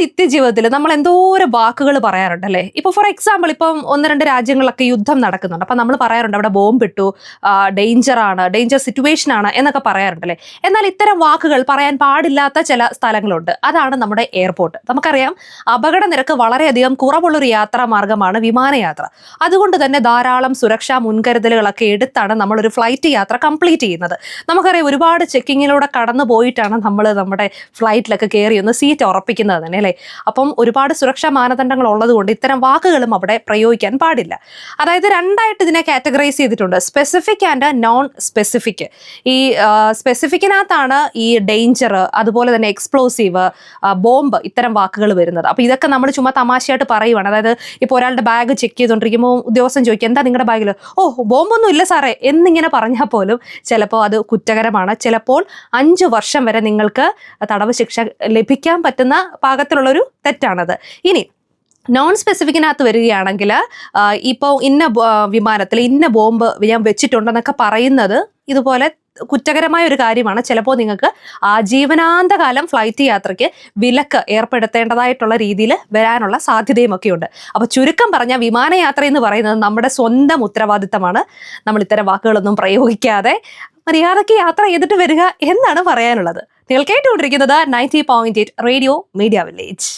നിത്യജീവിതത്തിൽ നമ്മൾ എന്തോരം വാക്കുകൾ പറയാറുണ്ടല്ലേ? ഇപ്പൊ ഫോർ എക്സാമ്പിൾ ഇപ്പം ഒന്ന് രണ്ട് രാജ്യങ്ങളിലൊക്കെ യുദ്ധം നടക്കുന്നുണ്ട്. അപ്പൊ നമ്മൾ പറയാറുണ്ട് അവിടെ ബോംബ് ഇട്ടു ഡേഞ്ചർ ആണ് ഡേഞ്ചർ സിറ്റുവേഷൻ ആണ് എന്നൊക്കെ പറയാറുണ്ടല്ലേ? എന്നാൽ ഇത്തരം വാക്കുകൾ പറയാൻ പാടില്ലാത്ത ചില സ്ഥലങ്ങളുണ്ട്. അതാണ് നമ്മുടെ എയർപോർട്ട് നമുക്കറിയാം അപകട നിരക്ക് വളരെയധികം കുറവുള്ളൊരു യാത്രാ മാർഗമാണ് വിമാനയാത്ര. അതുകൊണ്ട് തന്നെ ധാരാളം സുരക്ഷാ മുൻകരുതലുകളൊക്കെ എടുത്താണ് ഒരു ഫ്ലൈറ്റ് യാത്ര കംപ്ലീറ്റ് ചെയ്യുന്നത്. നമുക്കറിയാം ഒരുപാട് ചെക്കിങ്ങിലൂടെ കടന്നു പോയിട്ടാണ് നമ്മൾ നമ്മുടെ ഫ്ലൈറ്റിലൊക്കെ കയറി ഒന്ന് സീറ്റ് ഉറപ്പിക്കുന്നത് തന്നെ അല്ലേ? അപ്പം ഒരുപാട് സുരക്ഷാ മാനദണ്ഡങ്ങൾ ഉള്ളതുകൊണ്ട് ഇത്തരം വാക്കുകളും അവിടെ പ്രയോഗിക്കാൻ പാടില്ല. അതായത് രണ്ടായിട്ട് ഇതിനെ കാറ്റഗറൈസ് ചെയ്തിട്ടുണ്ട്. സ്പെസിഫിക് ആൻഡ് നോൺ സ്പെസിഫിക് ഈ സ്പെസിഫിക്കിനകത്താണ് ഈ ഡേഞ്ചർ അതുപോലെ തന്നെ എക്സ്പ്ലോസീവ് ബോംബ് ഇത്തരം വാക്കുകൾ വരുന്നത്. അപ്പോൾ ഇതൊക്കെ നമ്മൾ ചുമ്മാ തമാശയായിട്ട് പറയുവാണ്. അതായത് ഇപ്പോൾ ഒരാളുടെ ബാഗ് ചെക്ക് ചെയ്തുകൊണ്ടിരിക്കുമ്പോൾ ഉദ്യോഗസ്ഥൻ ചോദിക്കും എന്താ നിങ്ങളുടെ ബാഗിൽ ഓ ബോംബൊന്നും ഇല്ല സാറേ. എന്നിങ്ങനെ പറഞ്ഞാൽ പോലും ചിലപ്പോൾ അത് കുറ്റകരമാണ്. ചിലപ്പോൾ അഞ്ച് വർഷം വരെ നിങ്ങൾക്ക് തടവ് ശിക്ഷ ലഭിക്കാൻ പറ്റുന്ന പാകത്തിലുള്ളൊരു തെറ്റാണത്. ഇനി നോൺ സ്പെസിഫിക്കിനകത്ത് വരികയാണെങ്കിൽ ഇപ്പോൾ ഇന്ന വിമാനത്തിൽ ഇന്ന ബോംബ് ഞാൻ വെച്ചിട്ടുണ്ടെന്നൊക്കെ പറയുന്നത് ഇതുപോലെ കുറ്റകരമായ ഒരു കാര്യമാണ്. ചിലപ്പോൾ നിങ്ങൾക്ക് ആജീവനാന്തകാലം ഫ്ലൈറ്റ് യാത്രയ്ക്ക് വിലക്ക് ഏർപ്പെടുത്തേണ്ടതായിട്ടുള്ള രീതിയിൽ വരാനുള്ള സാധ്യതയും ഒക്കെ ഉണ്ട് അപ്പോൾ ചുരുക്കം പറഞ്ഞാൽ വിമാനയാത്ര എന്ന് പറയുന്നത് നമ്മുടെ സ്വന്തം ഉത്തരവാദിത്തമാണ്. നമ്മൾ ഇത്തരം വാക്കുകളൊന്നും പ്രയോഗിക്കാതെ മര്യാദയ്ക്ക് യാത്ര ചെയ്തിട്ട് വരിക എന്നാണ് പറയാനുള്ളത്. നിങ്ങൾ കേട്ടുകൊണ്ടിരിക്കുന്നത് ninety point eight radio media village